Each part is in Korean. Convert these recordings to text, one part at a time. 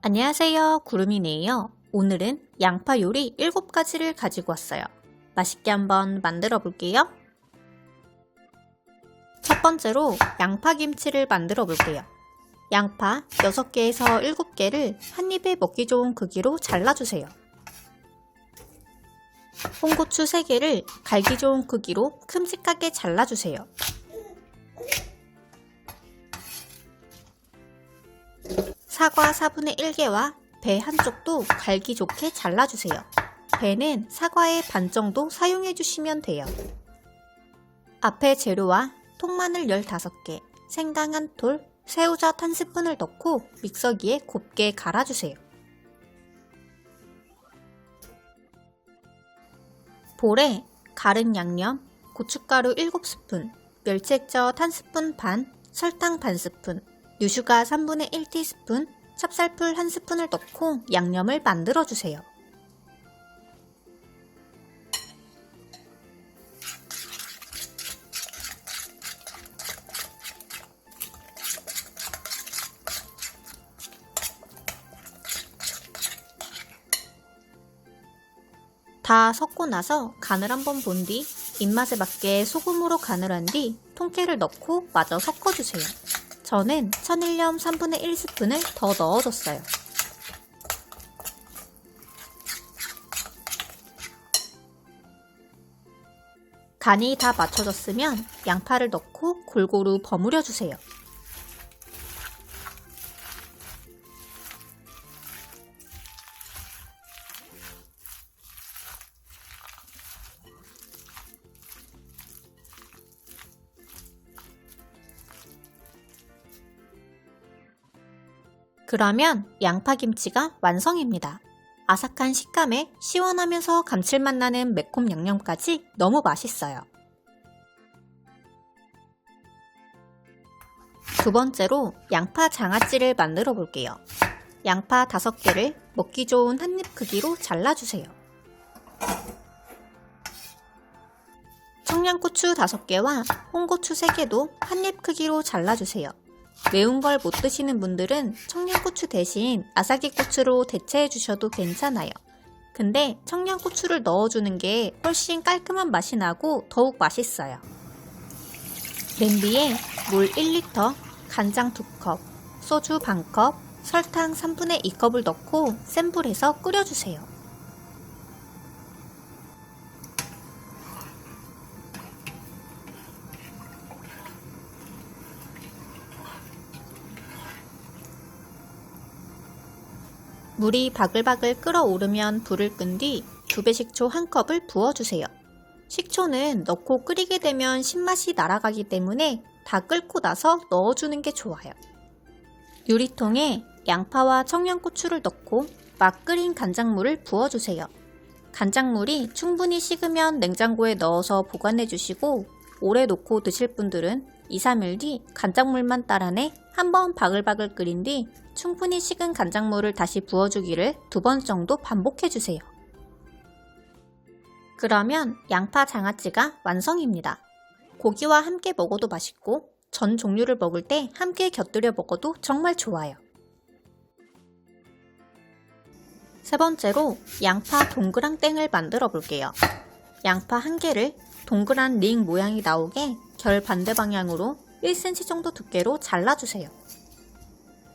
안녕하세요. 구름이네요. 오늘은 양파 요리 7가지를 가지고 왔어요. 맛있게 한번 만들어 볼게요. 첫 번째로 양파 김치를 만들어 볼게요. 양파 6개에서 7개를 한 입에 먹기 좋은 크기로 잘라주세요. 홍고추 3개를 갈기 좋은 크기로 큼직하게 잘라주세요. 사과 4분의 1개와 배 한쪽도 갈기 좋게 잘라주세요. 배는 사과의 반 정도 사용해 주시면 돼요. 앞에 재료와 통마늘 15개, 생강 한 톨, 새우젓 한 스푼을 넣고 믹서기에 곱게 갈아주세요. 볼에 갈은 양념, 고춧가루 7스푼, 멸치액젓 1스푼 반, 설탕 반 스푼, 유슈가 3분의 1티스푼, 찹쌀풀 1스푼을 넣고 양념을 만들어 주세요. 다 섞고 나서 간을 한번 본 뒤 입맛에 맞게 소금으로 간을 한 뒤 통깨를 넣고 마저 섞어주세요. 저는 천일염 3분의 1스푼을 더 넣어줬어요. 간이 다 맞춰졌으면 양파를 넣고 골고루 버무려 주세요. 그러면 양파김치가 완성입니다. 아삭한 식감에 시원하면서 감칠맛 나는 매콤 양념까지 너무 맛있어요. 두 번째로 양파 장아찌를 만들어 볼게요. 양파 5개를 먹기 좋은 한 입 크기로 잘라주세요. 청양고추 5개와 홍고추 3개도 한 입 크기로 잘라주세요. 매운 걸 못 드시는 분들은 청양고추 대신 아사기고추로 대체해 주셔도 괜찮아요. 근데 청양고추를 넣어주는 게 훨씬 깔끔한 맛이 나고 더욱 맛있어요. 냄비에 물 1리터, 간장 2컵, 소주 반컵, 설탕 3분의 2컵을 넣고 센 불에서 끓여주세요. 물이 바글바글 끓어오르면 불을 끈 뒤 두배 식초 한 컵을 부어주세요. 식초는 넣고 끓이게 되면 신맛이 날아가기 때문에 다 끓고 나서 넣어주는 게 좋아요. 유리통에 양파와 청양고추를 넣고 막 끓인 간장물을 부어주세요. 간장물이 충분히 식으면 냉장고에 넣어서 보관해 주시고 오래 놓고 드실 분들은 2, 3일 뒤 간장물만 따라내 한번 바글바글 끓인 뒤 충분히 식은 간장물을 다시 부어주기를 두 번 정도 반복해 주세요. 그러면 양파 장아찌가 완성입니다. 고기와 함께 먹어도 맛있고 전 종류를 먹을 때 함께 곁들여 먹어도 정말 좋아요. 세 번째로 양파 동그랑땡을 만들어 볼게요. 양파 한 개를 동그란 링 모양이 나오게 결 반대 방향으로 1cm 정도 두께로 잘라주세요.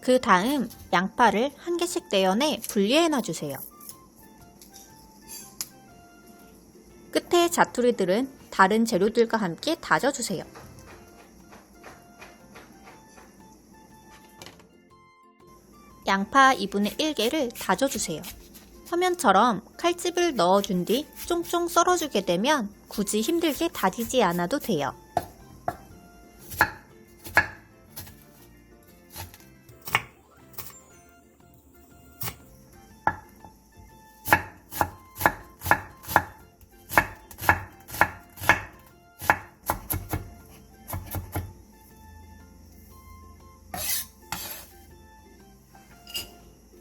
그 다음 양파를 한 개씩 떼어내 분리해 놔주세요. 끝에 자투리들은 다른 재료들과 함께 다져주세요. 양파 2분의 1개를 다져주세요. 화면처럼 칼집을 넣어준 뒤 쫑쫑 썰어주게 되면 굳이 힘들게 다지지 않아도 돼요.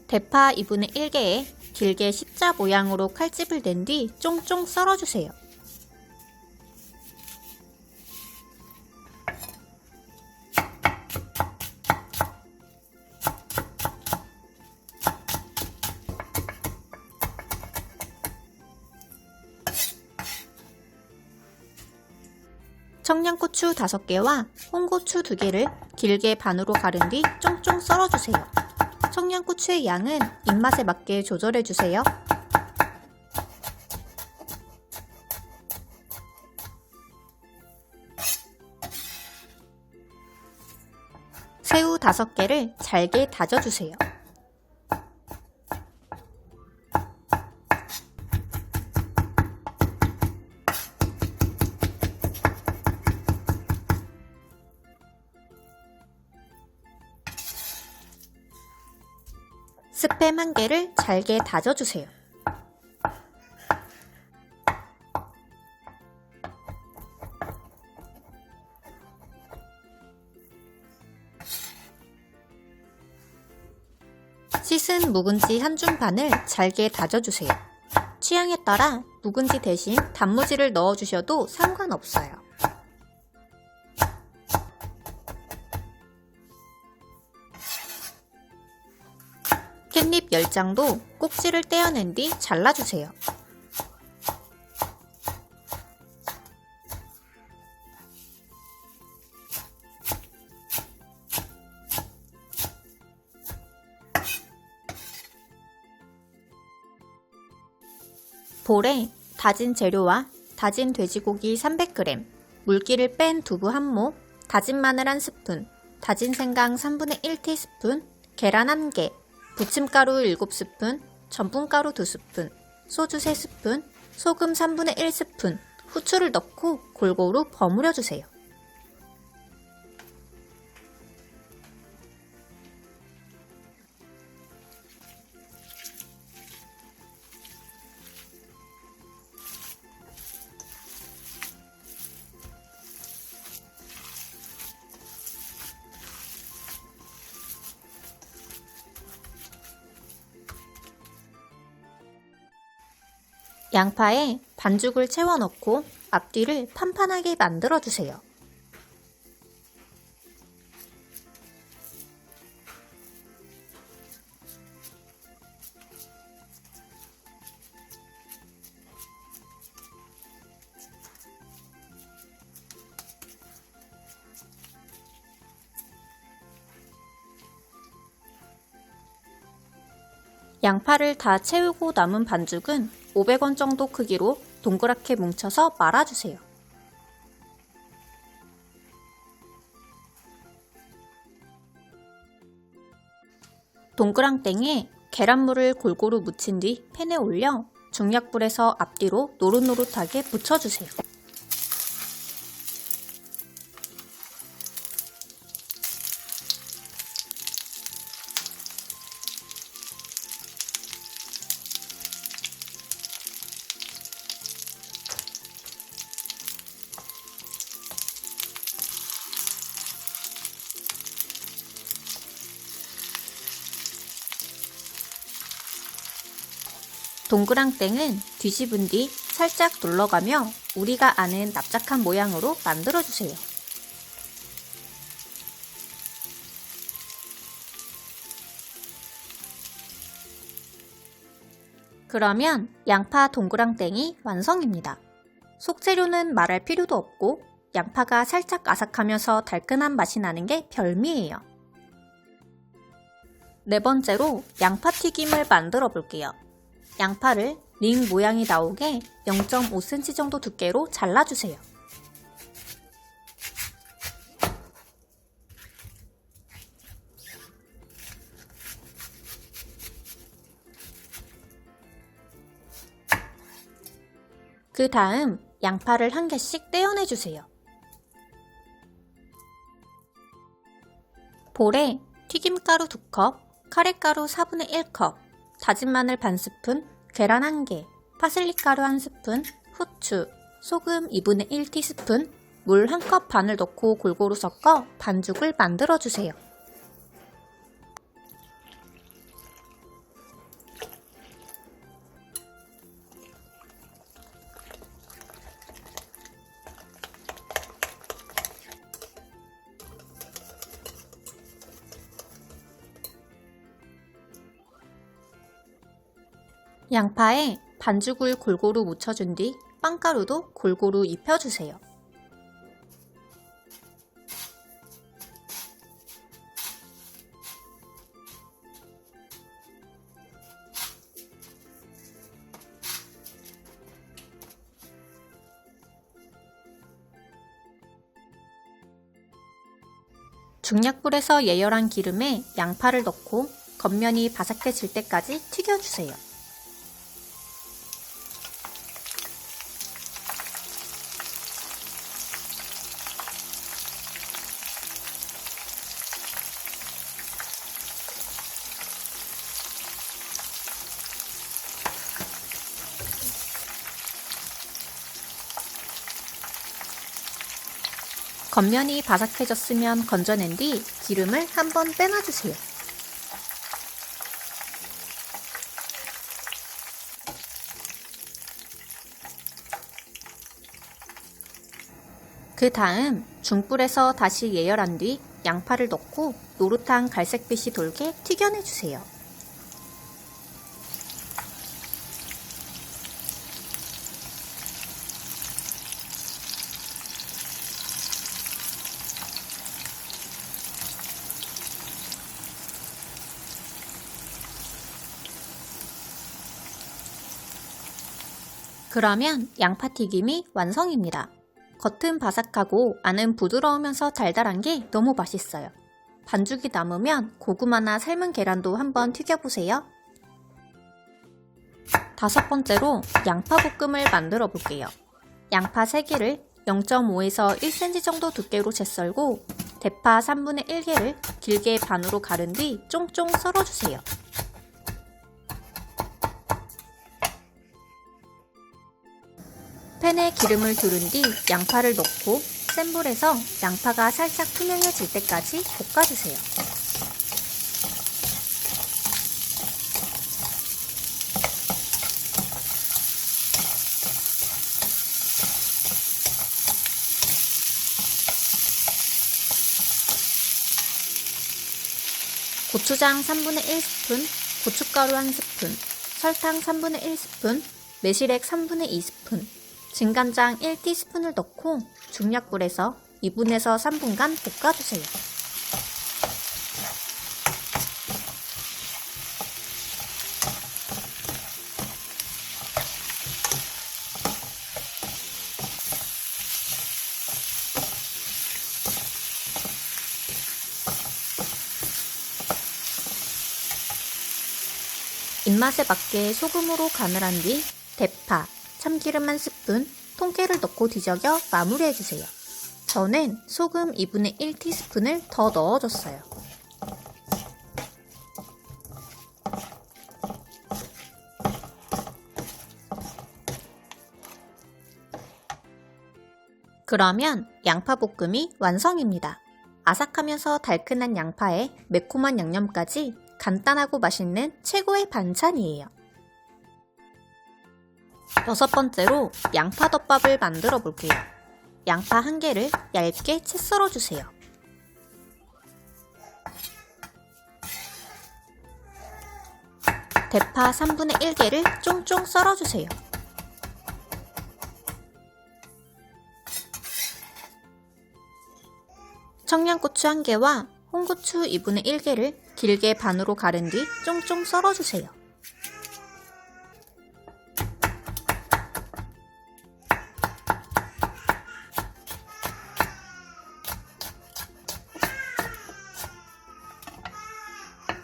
대파 2분의 1개에 길게 십자 모양으로 칼집을 댄뒤 쫑쫑 썰어주세요. 청양고추 5개와 홍고추 2개를 길게 반으로 가른 뒤 쫑쫑 썰어주세요. 청양고추의 양은 입맛에 맞게 조절해주세요. 새우 5개를 잘게 다져주세요. 스팸 한 개를 잘게 다져주세요. 씻은 묵은지 한 줌 반을 잘게 다져주세요. 취향에 따라 묵은지 대신 단무지를 넣어주셔도 상관없어요. 캣닙 10장도 꼭지를 떼어낸 뒤 잘라주세요. 볼에 다진 재료와 다진 돼지고기 300g, 물기를 뺀 두부 한 모, 다진 마늘 한 스푼, 다진 생강 3분의 1 티스푼, 계란 1개, 부침가루 7스푼, 전분가루 2스푼, 소주 3스푼, 소금 3분의 1스푼, 후추를 넣고 골고루 버무려 주세요. 양파에 반죽을 채워 넣고 앞뒤를 판판하게 만들어 주세요. 양파를 다 채우고 남은 반죽은 500원 정도 크기로 동그랗게 뭉쳐서 말아주세요. 동그랑땡에 계란물을 골고루 묻힌 뒤 팬에 올려 중약불에서 앞뒤로 노릇노릇하게 묻혀주세요. 동그랑땡은 뒤집은 뒤 살짝 눌러가며 우리가 아는 납작한 모양으로 만들어주세요. 그러면 양파 동그랑땡이 완성입니다. 속재료는 말할 필요도 없고 양파가 살짝 아삭하면서 달큰한 맛이 나는 게 별미예요. 네 번째로 양파 튀김을 만들어 볼게요. 양파를 링 모양이 나오게 0.5cm 정도 두께로 잘라주세요. 그 다음 양파를 한 개씩 떼어내주세요. 볼에 튀김가루 2컵, 카레가루 4분의 1컵, 다진 마늘 반 스푼, 계란 1개, 파슬리 가루 1스푼, 후추, 소금 2분의 1 티스푼, 물 1컵 반을 넣고 골고루 섞어 반죽을 만들어 주세요. 양파에 반죽을 골고루 묻혀준 뒤 빵가루도 골고루 입혀주세요. 중약불에서 예열한 기름에 양파를 넣고 겉면이 바삭해질 때까지 튀겨주세요. 겉면이 바삭해졌으면 건져낸 뒤 기름을 한번 빼놔주세요. 그 다음 중불에서 다시 예열한 뒤 양파를 넣고 노릇한 갈색빛이 돌게 튀겨내주세요. 그러면 양파튀김이 완성입니다. 겉은 바삭하고 안은 부드러우면서 달달한 게 너무 맛있어요. 반죽이 남으면 고구마나 삶은 계란도 한번 튀겨보세요. 다섯 번째로 양파볶음을 만들어 볼게요. 양파 3개를 0.5에서 1cm 정도 두께로 채 썰고 대파 3분의 1개를 길게 반으로 가른 뒤 쫑쫑 썰어주세요. 팬에 기름을 두른 뒤 양파를 넣고 센 불에서 양파가 살짝 투명해질 때까지 볶아주세요. 고추장 3분의 1스푼, 고춧가루 1스푼, 설탕 3분의 1스푼, 매실액 3분의 2스푼, 진간장 1티스푼을 넣고 중약불에서 2분에서 3분간 볶아주세요. 입맛에 맞게 소금으로 간을 한 뒤 대파, 참기름 한 스푼, 통깨를 넣고 뒤적여 마무리해주세요. 저는 소금 2분의 1티스푼을 더 넣어줬어요. 그러면 양파볶음이 완성입니다. 아삭하면서 달큰한 양파에 매콤한 양념까지 간단하고 맛있는 최고의 반찬이에요. 여섯 번째로 양파덮밥을 만들어 볼게요. 양파 한 개를 얇게 채 썰어 주세요. 대파 3분의 1개를 쫑쫑 썰어 주세요. 청양고추 1개와 홍고추 2분의 1개를 길게 반으로 가른 뒤 쫑쫑 썰어 주세요.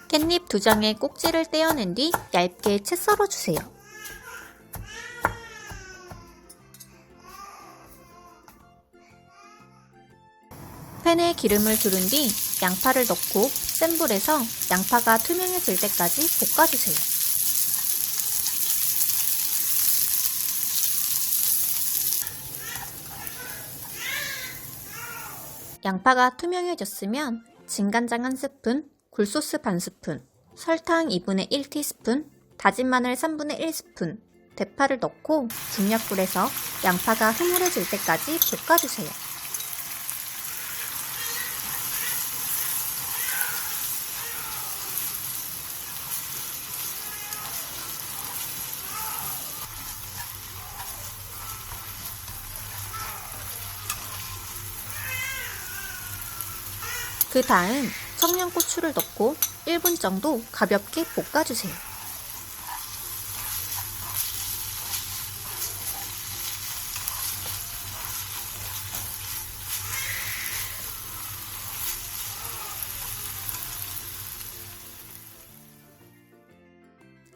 깻잎 두 장의 꼭지를 떼어낸 뒤 얇게 채 썰어주세요. 팬에 기름을 두른 뒤 양파를 넣고 센 불에서 양파가 투명해질 때까지 볶아주세요. 양파가 투명해졌으면 진간장 한 스푼, 굴소스 반 스푼, 설탕 2분의 1티스푼, 다진 마늘 3분의 1스푼, 대파를 넣고 중약불에서 양파가 흐물해질 때까지 볶아주세요. 그 다음 청양고추를 넣고 1분 정도 가볍게 볶아주세요.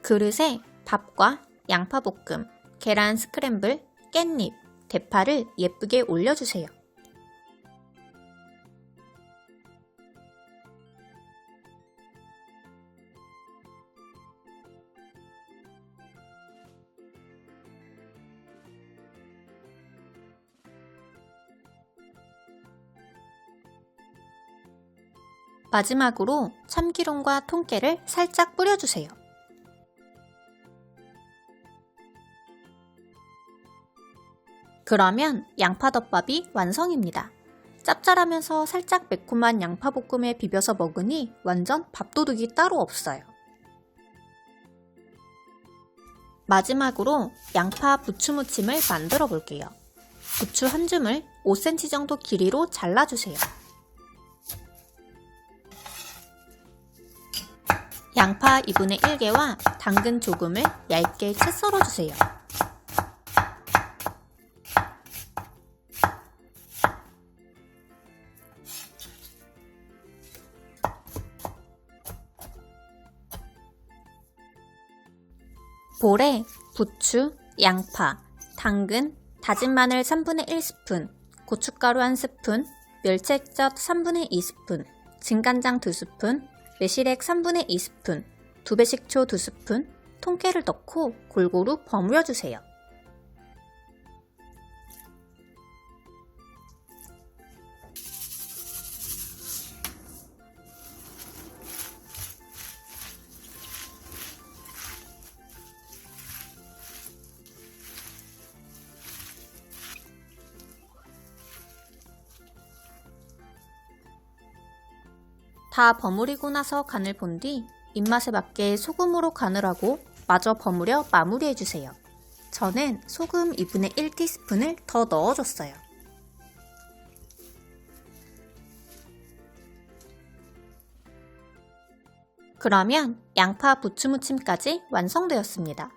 그릇에 밥과 양파볶음, 계란 스크램블, 깻잎, 대파를 예쁘게 올려주세요. 마지막으로 참기름과 통깨를 살짝 뿌려주세요. 그러면 양파덮밥이 완성입니다. 짭짤하면서 살짝 매콤한 양파볶음에 비벼서 먹으니 완전 밥도둑이 따로 없어요. 마지막으로 양파 부추무침을 만들어 볼게요. 부추 한 줌을 5cm 정도 길이로 잘라주세요. 양파 2분의 1개와 당근 조금을 얇게 채 썰어주세요. 볼에 부추, 양파, 당근, 다진 마늘 3분의 1스푼, 고춧가루 1스푼, 멸치액젓 3분의 2스푼, 진간장 2스푼, 매실액 3분의 2스푼, 두배 식초 2스푼, 통깨를 넣고 골고루 버무려 주세요. 다 버무리고 나서 간을 본 뒤 입맛에 맞게 소금으로 간을 하고 마저 버무려 마무리해주세요. 저는 소금 2분의 1티스푼을 더 넣어줬어요. 그러면 양파 부추무침까지 완성되었습니다.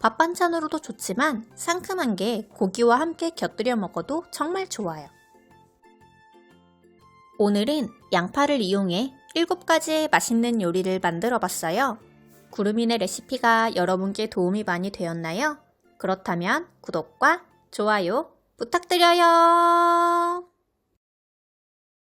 밥 반찬으로도 좋지만 상큼한 게 고기와 함께 곁들여 먹어도 정말 좋아요. 오늘은 양파를 이용해 7가지의 맛있는 요리를 만들어 봤어요. 구름이네 레시피가 여러분께 도움이 많이 되었나요? 그렇다면 구독과 좋아요 부탁드려요.